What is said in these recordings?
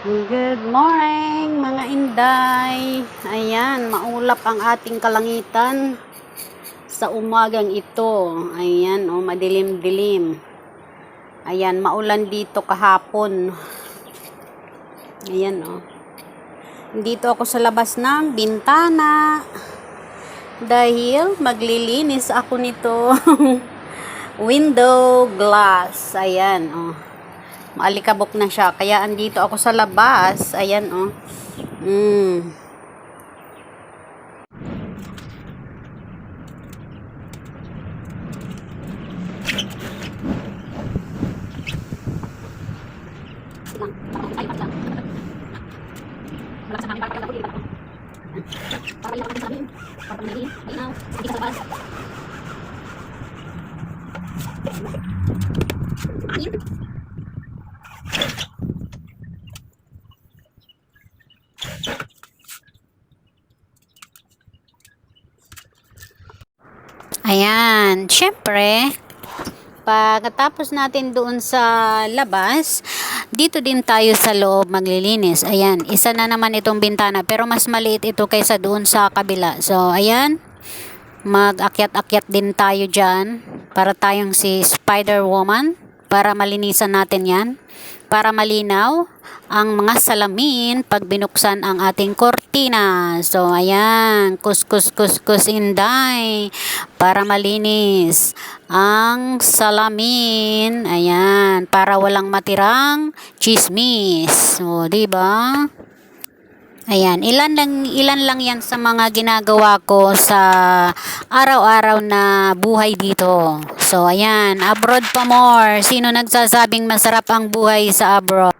Good morning mga inday. Ayan, maulap ang ating kalangitan sa umagang ito. Ayan, oh, madilim-dilim. Ayan, maulan dito kahapon. Ayan, oh. Dito ako sa labas ng bintana. Dahil maglilinis ako nito. Window glass. Ayan, oh maalikabok na siya. Kaya andito ako sa labas. Ayan, oh. Mm. Ayan, syempre, pagkatapos natin doon sa labas, dito din tayo sa loob maglilinis. Ayan, isa na naman itong bintana pero mas maliit ito kaysa doon sa kabila. So, ayan, mag-akyat-akyat din tayo dyan para tayong si Spider-Woman para malinisan natin yan para malinaw ang mga salamin pag binuksan ang ating kortina. So, ayan, kus kus kus kus inday para malinis ang salamin. Ayan, para walang matirang chismis. So, di ba? Ayan, ilan lang ilan lang 'yan sa mga ginagawa ko sa araw-araw na buhay dito. So ayan, abroad pa more. Sino nagsasabing masarap ang buhay sa abroad?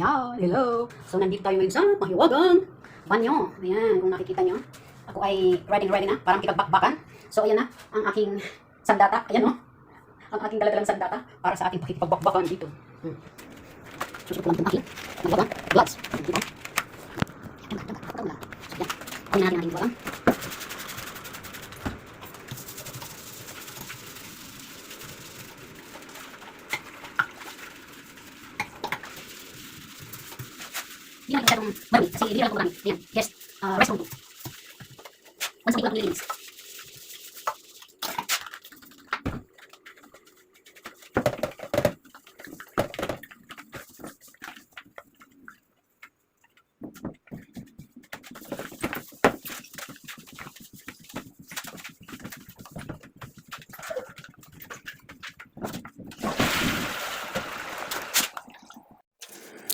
Ayan, hello. So, nandito tayo ngayon sa mahiwagang banyo. Ayan, kung nakikita nyo. Ako ay ready ready na, parang kipagbakbakan. So, ayan na, ang aking sandata. Ayan o. Ang aking daladalang sandata para sa ating pakikipagbakbakan dito. Hmm. Susunod ko lang itong aking mahiwagang gloves. Dito. Ayan, ayan, ayan, ayan. So, ayan. Kunin natin ang ating walang. Hindi na masyadong marami kasi hindi lang ako marami. Ayan, yes, uh, rest room. Once a week lang nililinis.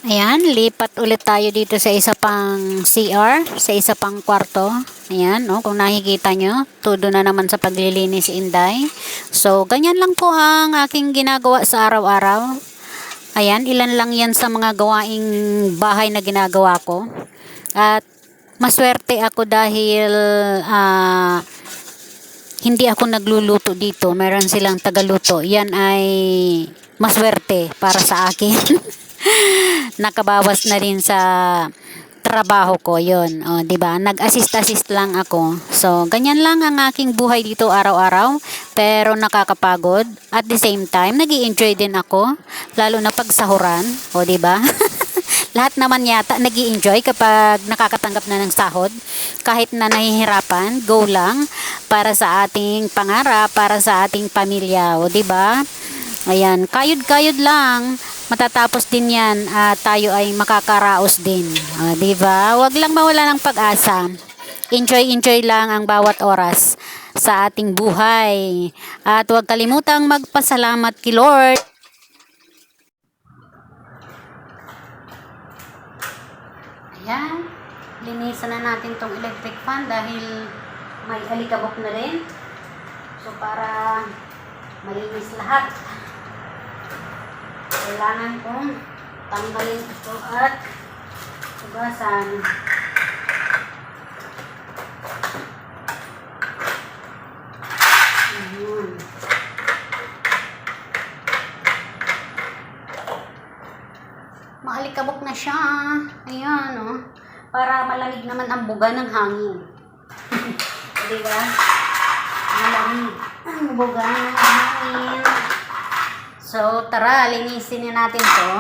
Ayan, lipat ulit tayo dito sa isa pang CR, sa isa pang kwarto. Ayan, no, kung nakikita nyo, todo na naman sa paglilinis Inday. So, ganyan lang po ang aking ginagawa sa araw-araw. Ayan, ilan lang yan sa mga gawaing bahay na ginagawa ko. At maswerte ako dahil ah, hindi ako nagluluto dito. Meron silang tagaluto. Yan ay maswerte para sa akin. nakabawas na rin sa trabaho ko. Yon o di ba nag-assist-assist lang ako. So ganyan lang ang aking buhay dito araw-araw. Pero nakakapagod. At the same time nag enjoy din ako. Lalo na pag sahuran. O di ba lahat naman yata nag enjoy kapag nakakatanggap na ng sahod. Kahit na nahihirapan go lang para sa ating pangarap para sa ating pamilya o di ba Ayan, kayod-kayod lang. Matatapos din yan at tayo ay makakaraos din. O, di ba? Huwag lang mawala ng pag-asa. Enjoy-enjoy lang ang bawat oras sa ating buhay. At huwag kalimutang magpasalamat kay Lord. Ayan, linisan na natin tong electric fan dahil may alikabok na rin. So para malinis lahat kailangan kong Tanggalin ito at hugasan. Maalikabok na siya. Ayan, oh. Para malamig naman ang buga ng hangin. Di ba? Malamig ang ng hangin. So, tara, linisin na natin to.